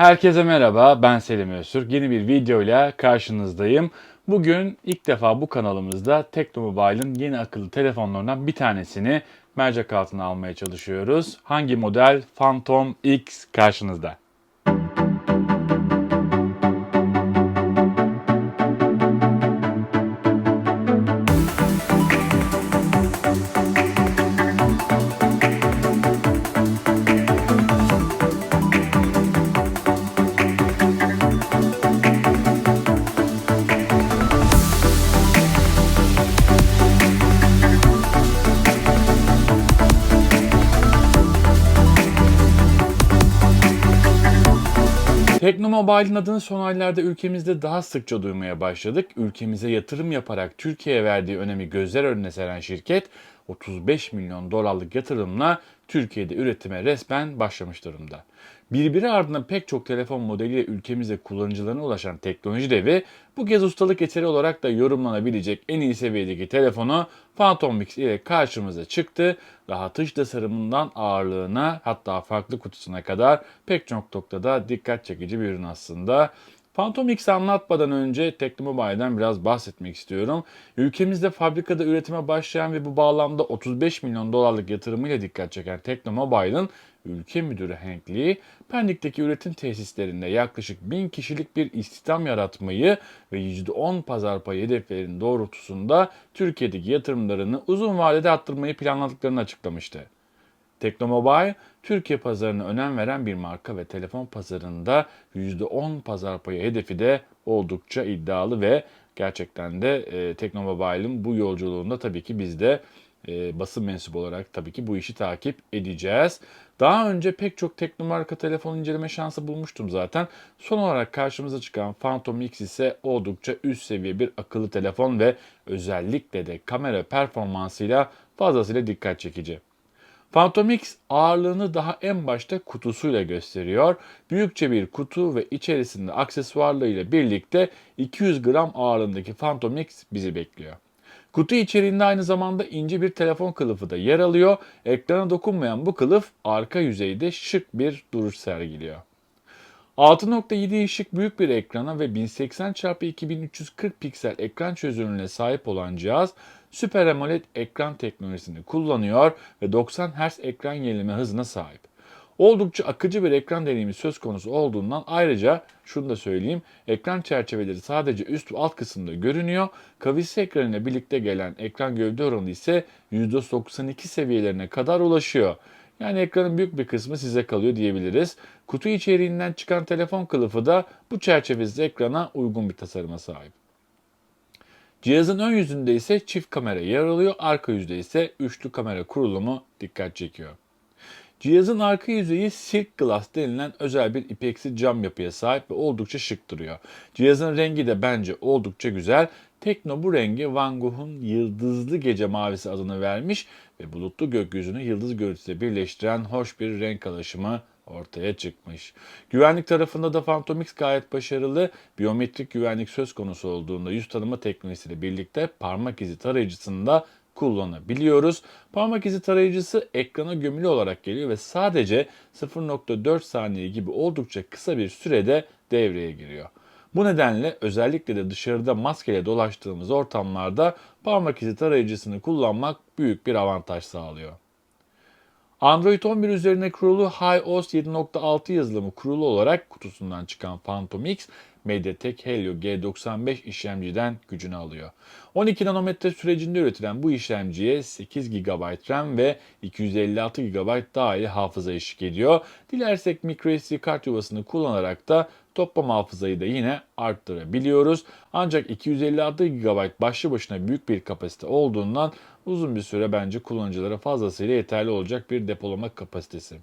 Herkese merhaba, ben Selim Öztürk. Yeni bir videoyla karşınızdayım. Bugün ilk defa bu kanalımızda Teknomobile'ın yeni akıllı telefonlarından bir tanesini mercek altına almaya çalışıyoruz. Hangi model? Phantom X karşınızda. Teknomobile'ın adını son aylarda ülkemizde daha sıkça duymaya başladık. Ülkemize yatırım yaparak Türkiye'ye verdiği önemi gözler önüne seren şirket 35 milyon dolarlık yatırımla Türkiye'de üretime resmen başlamış durumda. Birbiri ardından pek çok telefon modeliyle ülkemize kullanıcılarına ulaşan teknoloji devi bu kez ustalık eseri olarak da yorumlanabilecek en iyi seviyedeki telefonu Phantom X ile karşımıza çıktı. Daha dış tasarımından ağırlığına hatta farklı kutusuna kadar pek çok noktada dikkat çekici bir ürün aslında. Phantom X'i anlatmadan önce Teknomobile'den biraz bahsetmek istiyorum. Ülkemizde fabrikada üretime başlayan ve bu bağlamda 35 milyon dolarlık yatırımıyla dikkat çeken Teknomobile'ın ülke müdürü Hank Lee, Pendik'teki üretim tesislerinde yaklaşık 1000 kişilik bir istihdam yaratmayı ve %10 pazar payı hedeflerinin doğrultusunda Türkiye'deki yatırımlarını uzun vadede arttırmayı planladıklarını açıklamıştı. Teknomobile, Türkiye pazarına önem veren bir marka ve telefon pazarında %10 pazar payı hedefi de oldukça iddialı ve gerçekten de e, Teknomobile'ın bu yolculuğunda tabii ki biz de e, basın mensubu olarak tabii ki bu işi takip edeceğiz. Daha önce pek çok teknomarka telefon inceleme şansı bulmuştum zaten. Son olarak karşımıza çıkan Phantom X ise oldukça üst seviye bir akıllı telefon ve özellikle de kamera performansıyla fazlasıyla dikkat çekici. Phantom X ağırlığını daha en başta kutusuyla gösteriyor. Büyükçe bir kutu ve içerisinde aksesuarlarıyla birlikte 200 gram ağırlığındaki Phantom X bizi bekliyor. Kutu içeriğinde aynı zamanda ince bir telefon kılıfı da yer alıyor. Ekrana dokunmayan bu kılıf arka yüzeyde şık bir duruş sergiliyor. 6.7 inçlik büyük bir ekrana ve 1080x2340 piksel ekran çözünürlüğüne sahip olan cihaz Super AMOLED ekran teknolojisini kullanıyor ve 90 Hz ekran yenileme hızına sahip. Oldukça akıcı bir ekran deneyimi söz konusu olduğundan ayrıca şunu da söyleyeyim. Ekran çerçeveleri sadece üst ve alt kısımda görünüyor. Kavisli ekranıyla birlikte gelen ekran gövde oranı ise %92 seviyelerine kadar ulaşıyor. Yani ekranın büyük bir kısmı size kalıyor diyebiliriz. Kutu içeriğinden çıkan telefon kılıfı da bu çerçevesiz ekrana uygun bir tasarıma sahip. Cihazın ön yüzünde ise çift kamera yer alıyor, arka yüzde ise üçlü kamera kurulumu dikkat çekiyor. Cihazın arka yüzeyi Silk Glass denilen özel bir ipeksi cam yapıya sahip ve oldukça şık duruyor. Cihazın rengi de bence oldukça güzel. Tekno bu rengi Van Gogh'un Yıldızlı Gece Mavisi adını vermiş ve bulutlu gökyüzünü yıldız görüntüsüyle birleştiren hoş bir renk alaşımı ortaya çıkmış. Güvenlik tarafında da Phantom X gayet başarılı. Biyometrik güvenlik söz konusu olduğunda yüz tanıma teknolojisiyle birlikte parmak izi tarayıcısında kullanabiliyoruz. Parmak izi tarayıcısı ekrana gömülü olarak geliyor ve sadece 0.4 saniye gibi oldukça kısa bir sürede devreye giriyor. Bu nedenle özellikle de dışarıda maskeyle dolaştığımız ortamlarda parmak izi tarayıcısını kullanmak büyük bir avantaj sağlıyor. Android 11 üzerine kurulu HiOS 7.6 yazılımı kurulu olarak kutusundan çıkan Phantom X, MediaTek Helio G95 işlemciden gücünü alıyor. 12 nanometre sürecinde üretilen bu işlemciye 8 GB RAM ve 256 GB dahili hafıza eşlik ediyor. Dilersek microSD kart yuvasını kullanarak da toplam hafızayı da yine arttırabiliyoruz. Ancak 256 GB başlı başına büyük bir kapasite olduğundan uzun bir süre bence kullanıcılara fazlasıyla yeterli olacak bir depolama kapasitesi.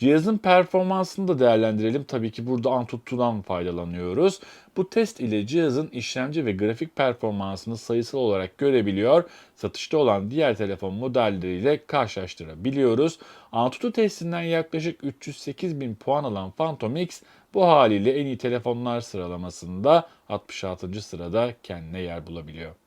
Cihazın performansını da değerlendirelim. Tabii ki burada Antutu'dan faydalanıyoruz. Bu test ile cihazın işlemci ve grafik performansını sayısal olarak görebiliyor. Satışta olan diğer telefon modelleriyle karşılaştırabiliyoruz. Antutu testinden yaklaşık 308 bin puan alan Phantom X bu haliyle en iyi telefonlar sıralamasında 66. sırada kendine yer bulabiliyor.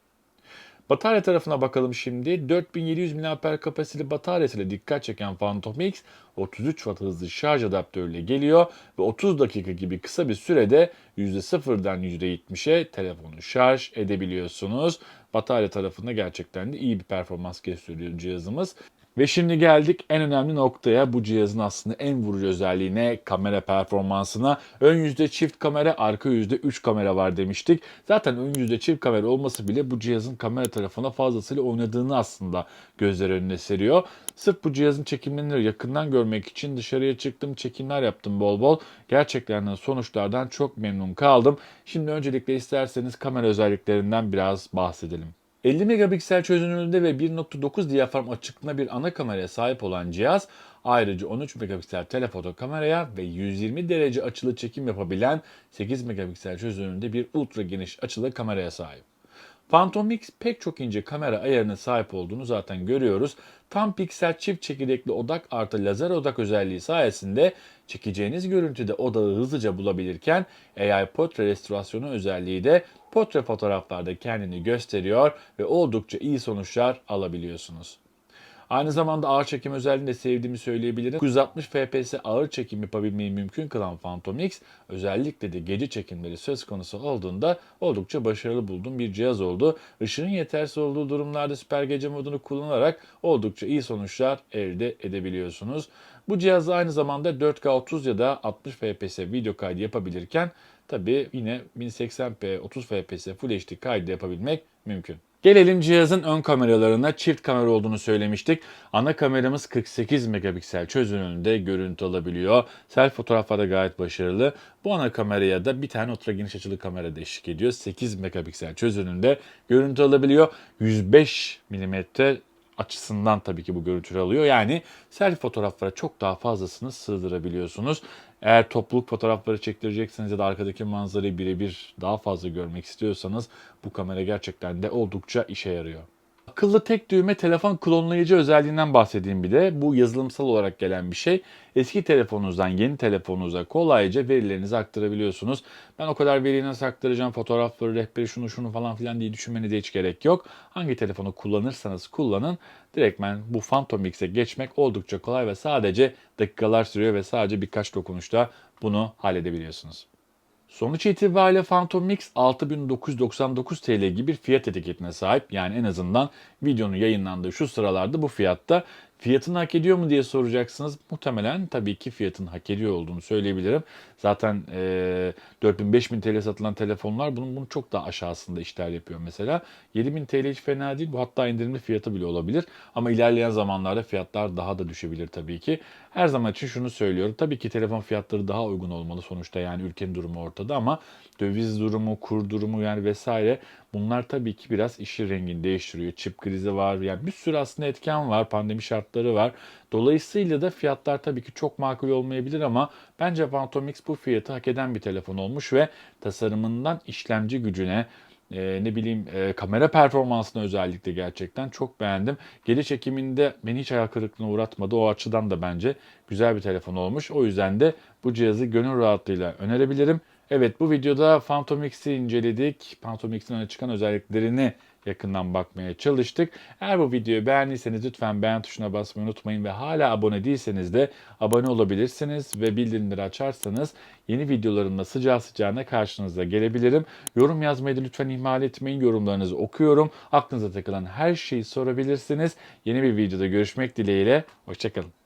Batarya tarafına bakalım şimdi. 4700 mAh kapasiteli bataryasıyla dikkat çeken Phantom X 33 Watt hızlı şarj adaptörüyle geliyor ve 30 dakika gibi kısa bir sürede %0'dan %70'e telefonu şarj edebiliyorsunuz. Batarya tarafında gerçekten de iyi bir performans gösteriyor cihazımız. Ve şimdi geldik en önemli noktaya. Bu cihazın aslında en vurucu özelliğine, kamera performansına. Ön yüzde çift kamera, arka yüzde 3 kamera var demiştik. Zaten ön yüzde çift kamera olması bile bu cihazın kamera tarafına fazlasıyla oynadığını aslında gözler önüne seriyor. Sırf bu cihazın çekimlerini yakından görmek için dışarıya çıktım, çekimler yaptım bol bol. Gerçekten sonuçlardan çok memnun kaldım. Şimdi öncelikle isterseniz kamera özelliklerinden biraz bahsedelim. 50 megapiksel çözünürlüğünde ve 1.9 diyafram açıklığında bir ana kameraya sahip olan cihaz ayrıca 13 megapiksel telefoto kameraya ve 120 derece açılı çekim yapabilen 8 megapiksel çözünürlüğünde bir ultra geniş açılı kameraya sahip. Phantom X pek çok ince kamera ayarına sahip olduğunu zaten görüyoruz. Tam piksel çift çekirdekli odak artı lazer odak özelliği sayesinde çekeceğiniz görüntüde odağı hızlıca bulabilirken AI portre restorasyonu özelliği de portre fotoğraflarda kendini gösteriyor ve oldukça iyi sonuçlar alabiliyorsunuz. Aynı zamanda ağır çekim özelliğini de sevdiğimi söyleyebilirim. 960 fps ağır çekim yapabilmeyi mümkün kılan Phantom X özellikle de gece çekimleri söz konusu olduğunda oldukça başarılı bulduğum bir cihaz oldu. Işığın yetersiz olduğu durumlarda süper gece modunu kullanarak oldukça iyi sonuçlar elde edebiliyorsunuz. Bu cihazda aynı zamanda 4K 30 ya da 60 fps video kaydı yapabilirken tabi yine 1080p 30 fps Full HD kaydı yapabilmek mümkün. Gelelim cihazın ön kameralarına çift kamera olduğunu söylemiştik. Ana kameramız 48 megapiksel çözünürlüğünde görüntü alabiliyor. Selfie fotoğraflarda gayet başarılı. Bu ana kameraya da bir tane ultra geniş açılı kamera da eşlik ediyor. 8 megapiksel çözünürlüğünde görüntü alabiliyor. 105 mm açısından tabii ki bu görüntüleri alıyor. Yani selfie fotoğraflara çok daha fazlasını sığdırabiliyorsunuz. Eğer topluluk fotoğrafları çektirecekseniz ya da arkadaki manzarayı birebir daha fazla görmek istiyorsanız bu kamera gerçekten de oldukça işe yarıyor. Akıllı tek düğme telefon klonlayıcı özelliğinden bahsedeyim bir de. Bu yazılımsal olarak gelen bir şey. Eski telefonunuzdan yeni telefonunuza kolayca verilerinizi aktarabiliyorsunuz. Ben o kadar veriyi nasıl aktaracağım, fotoğrafları, rehberi, şunu şunu falan filan diye düşünmenize hiç gerek yok. Hangi telefonu kullanırsanız kullanın. Direktmen bu Phantom X'e geçmek oldukça kolay ve sadece dakikalar sürüyor ve sadece birkaç dokunuşta bunu halledebiliyorsunuz. Sonuç itibariyle Phantom Mix 6999 TL gibi bir fiyat etiketine sahip. Yani en azından videonun yayınlandığı şu sıralarda bu fiyatta. Fiyatını hak ediyor mu diye soracaksınız. Muhtemelen tabii ki fiyatın hak ediyor olduğunu söyleyebilirim. Zaten e, 4000-5000 TL satılan telefonlar bunun, bunun çok daha aşağısında işler yapıyor mesela. 7000 TL hiç fena değil. Bu hatta indirimli fiyatı bile olabilir. Ama ilerleyen zamanlarda fiyatlar daha da düşebilir tabii ki. Her zaman için şunu söylüyorum. Tabii ki telefon fiyatları daha uygun olmalı sonuçta yani ülkenin durumu ortada ama döviz durumu, kur durumu yani vesaire bunlar tabii ki biraz işi rengini değiştiriyor. Çip krizi var yani bir sürü aslında etken var. Pandemi şartları var. Dolayısıyla da fiyatlar tabii ki çok makul olmayabilir ama bence Phantom X bu fiyatı hak eden bir telefon olmuş ve tasarımından işlemci gücüne, e, ne bileyim e, kamera performansını özellikle gerçekten çok beğendim. Geri çekiminde beni hiç hayal kırıklığına uğratmadı. O açıdan da bence güzel bir telefon olmuş. O yüzden de bu cihazı gönül rahatlığıyla önerebilirim. Evet bu videoda Phantom X'i inceledik. Phantom X'in öne çıkan özelliklerini yakından bakmaya çalıştık. Eğer bu videoyu beğendiyseniz lütfen beğen tuşuna basmayı unutmayın ve hala abone değilseniz de abone olabilirsiniz ve bildirimleri açarsanız yeni videolarımla sıcağı sıcağına karşınıza gelebilirim. Yorum yazmayı da lütfen ihmal etmeyin. Yorumlarınızı okuyorum. Aklınıza takılan her şeyi sorabilirsiniz. Yeni bir videoda görüşmek dileğiyle. Hoşçakalın.